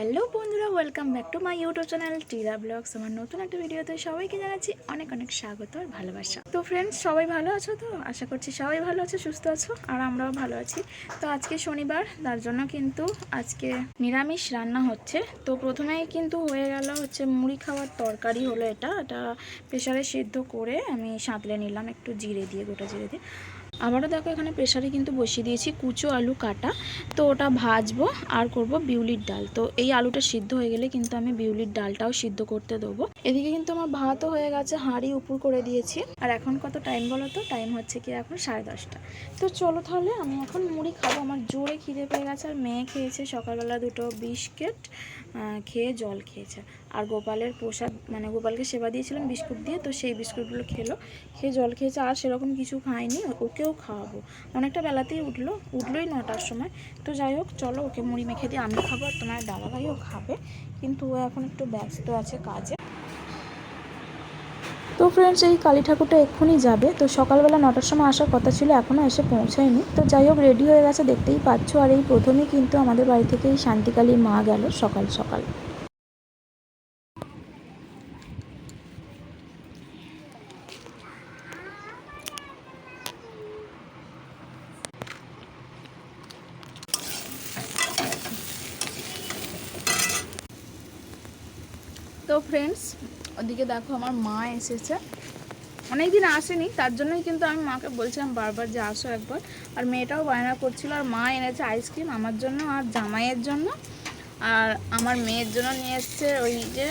Hello বন্ধুরা welcome back to my YouTube channel Tira blogs আমার নতুন একটা ভিডিওতে সবাইকে জানাচ্ছি অনেক অনেক স্বাগত আর ভালোবাসা। তো ফ্রেন্ডস সবাই ভালো আছো তো? আশা করছি সবাই ভালো আছো, সুস্থ আছো, আর আমরাও ভালো আছি। তো আজকে শনিবার, তার জন্য কিন্তু আজকে নিরামিষ রান্না হচ্ছে। তো প্রথমেই কিন্তু হয়ে গেল হচ্ছে মুড়ি খাওয়ার তরকারি হলো এটা। এটা প্রেশারে সেদ্ধ করে আমি সাঁতলে নিলাম, একটু জিরে দিয়ে, গোটা জিরে দিয়ে। আবারও দেখো এখানে প্রেশারে কিন্তু বসিয়ে দিয়েছি, কুচো আলু কাটা। তো ওটা ভাজবো আর করব বিউলির ডাল। তো এই আলুটা সিদ্ধ হয়ে গেলে কিন্তু আমি বিউলির ডালটাও সিদ্ধ করতে দেবো। এদিকে কিন্তু আমার ভাতও হয়ে গেছে, হাঁড়ি উপর করে দিয়েছি। আর এখন কত টাইম বলো তো? টাইম হচ্ছে কি এখন সাড়ে দশটা। তো চলো তাহলে আমি এখন মুড়ি খাব। আমার জোরে খিদে পেয়ে গেছে আর মেয়ে খেয়েছে সকালবেলা দুটো বিস্কিট খেয়ে জল খেয়েছে। আর গোপালের প্রসাদ মানে গোপালকে সেবা দিয়েছিলাম বিস্কুট দিয়ে, তো সেই বিস্কুটগুলো খেলো। খেয়ে জল খেয়েছে, আর সেরকম কিছু খায়নি। ওকেও খাওয়াবো। অনেকটা বেলাতেই উঠল, উঠলোই নটার সময়। তো যাই হোক, চলো ওকে মুড়ি মেখে দিয়ে আমি খাব আর তোমার দাদা ভাইও খাবে, কিন্তু ও এখন একটু ব্যস্ত আছে কাজে। তো ফ্রেন্ডস এই কালী ঠাকুরটা এক্ষুনি যাবে। তো সকালবেলা নটার সময় আসার কথা ছিল, এখনও এসে পৌঁছায়নি। তো যাই হোক রেডি হয়ে গেছে, দেখতেই পাচ্ছ। আর এই প্রথমেই কিন্তু আমাদের বাড়ি থেকে এই শান্তিকালী মা গেল সকাল সকাল। ফ্রেন্ডস ওদিকে দেখো আমার মা এসেছে। অনেক দিন আসেনি, তার জন্যই কিন্তু আমি মাকে বলছিলাম বারবার যে আসো একবার। আর মেয়েটাও বায়না করছিল, আর মা এনেছে আইসক্রিম আমার জন্য আর জামাইয়ের জন্য। আর আমার মেয়ের জন্য নিয়ে এসছে ওই যে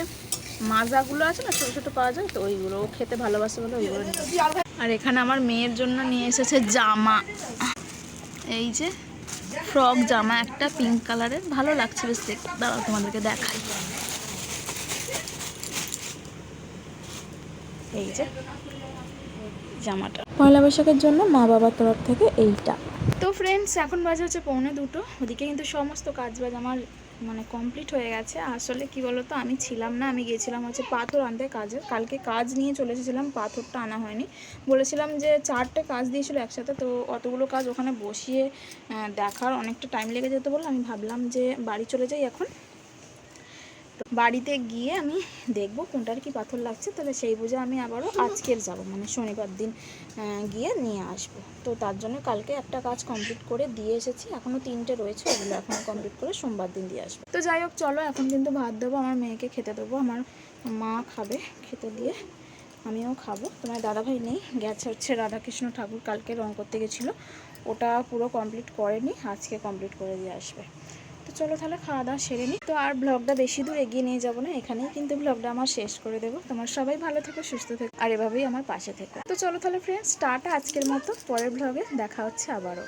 মাজাগুলো আছে না, ছোটো ছোটো পাওয়া যায় তো, ওইগুলো। ও খেতে ভালোবাসে বলে ওইগুলো আর এখানে আমার মেয়ের জন্য নিয়ে এসেছে জামা। এই যে ফ্রক জামা, একটা পিঙ্ক কালারের। ভালো লাগছে বেশ দাঁড়াও তোমাদেরকে দেখাই। এই যে জামাটা। পয়লা বৈশাখের জন্য মা বাবার তরফ থেকে এইটা। তো ফ্রেন্ডস এখন বাজে হচ্ছে পৌনে দুটো। ওদিকে কিন্তু সমস্ত কাজ বাজ আমার মানে কমপ্লিট হয়ে গেছে। আসলে কি বলতো আমি ছিলাম না আমি গিয়েছিলাম হচ্ছে পাথর আনতে কাজের কালকে কাজ নিয়ে চলে এসেছিলাম পাথরটা আনা হয়নি। বলেছিলাম যে চারটে কাজ দিয়েছিল একসাথে তো অতগুলো কাজ ওখানে বসিয়ে দেখার অনেকটা টাইম লেগে যেতে বলে আমি ভাবলাম যে বাড়ি চলে যাই এখন। বাড়িতে গিয়ে আমি দেখব কোনটার কি পাথর লাগছে, তাহলে সেই বুঝে আমি আবারও আজকের যাব মানে শনিবার দিন গিয়ে নিয়ে আসব। তো তার জন্য কালকে একটা কাজ কমপ্লিট করে দিয়ে এসেছি, এখনও তিনটে রয়েছে, ওগুলো এখনও কমপ্লিট করে সোমবার দিন দিয়ে আসব। তো যাই হোক, চলো এখন কিন্তু ভাত দেবো, আমার মেয়েকে খেতে দেবো, আমার মা খাবে খেতে দিয়ে, আমিও খাব। তোমার দাদাভাই নেই, গেছে হচ্ছে রাধাকৃষ্ণ ঠাকুর কালকে রং করতে গেছিল, ওটা পুরো কমপ্লিট করেনি, আজকে কমপ্লিট করে দিয়ে আসবে। চলো তাহলে খাওয়া দাওয়া সেরে নিই তো আর ব্লগটা বেশি দূর এগিয়ে নিয়ে যাব না, এখানেই কিন্তু ব্লগটা আমার শেষ করে দেবো। তোমার সবাই ভালো থেকো, সুস্থ থেকো, আর এভাবেই আমার পাশে থেকো। তো চলো তাহলে ফ্রেন্ডস টাটা আজকের মতো, পরের ব্লগে দেখা হচ্ছে আবারও।